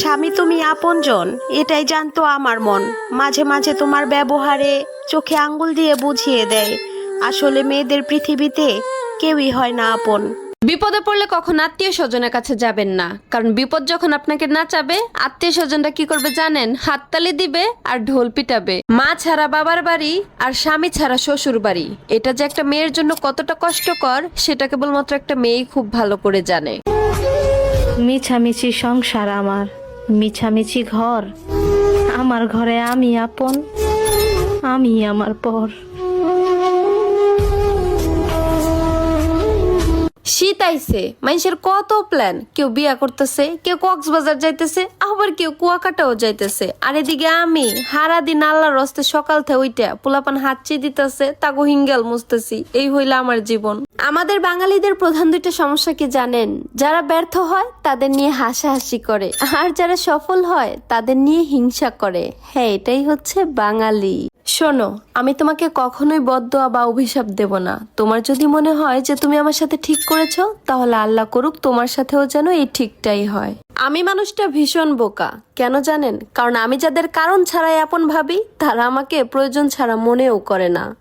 স্বামী তুমি আপনজন এটাই জানতো আমার মন। মাঝে মাঝে তোমার ব্যবহারে চোখে আঙ্গুল দিয়ে বুঝিয়ে দেয় আসলে মেয়েদের পৃথিবীতে কেউই হয় না আপন। বিপদে পড়লে কখন আত্মীয় স্বজনের কাছে যাবেন না কারণ বিপদ যখন আপনাকে না চাবে আত্মীয় স্বজনরা কি করবে জানেন? হাততালি দিবে আর ঢোল পিটাবে। মা ছাড়া বাবার বাড়ি আর স্বামী ছাড়া শ্বশুর বাড়ি। এটা যে একটা মেয়ের জন্য কতটা কষ্টকর সেটা কেবলমাত্র একটা মেয়েই খুব ভালো করে জানে। মিছামিছি সংসার আমার। মিছামিছি ঘর। আমার ঘরে আমি আপন, আমি আমার পর। শীত আইছে, মানুষের কত প্ল্যান কেউ বিয়া করতেছে, কেউ কক্সবাজার যাইতেছে, আবার কেউ কুয়াকাটাও যাইতেছে। আর এদিকে আমি হারা দিন আল্লাহর রস্তে সকাল থেকে ওইটা পোলাপান হাঁচি দিতেছে, তাগো হিঙ্গেল মুছতেছি, এই হইল আমার জীবন। আমাদের বাঙালিদের প্রধান দুইটা সমস্যা কি জানেন? যারা ব্যর্থ হয়, তাদের নিয়ে হাসাহাসি করে। আর যারা সফল হয়, তাদের নিয়ে হিংসা করে। হ্যাঁ এটাই হচ্ছে বাঙালি। শোনো, আমি তোমাকে কখনোই বদদোয়া বা অভিশাপ দেব না। তোমার যদি মনে হয় যে তুমি আমার সাথে ঠিক করেছ, তাহলে আল্লাহ করুক তোমার সাথেও যেন এই ঠিকটাই হয়। আমি মানুষটা ভীষণ বোকা, কেন জানেন? কারণ আমি যাদের কারণ ছাড়াই আপন ভাবি, তারা আমাকে প্রয়োজন ছাড়া মনেও করে না।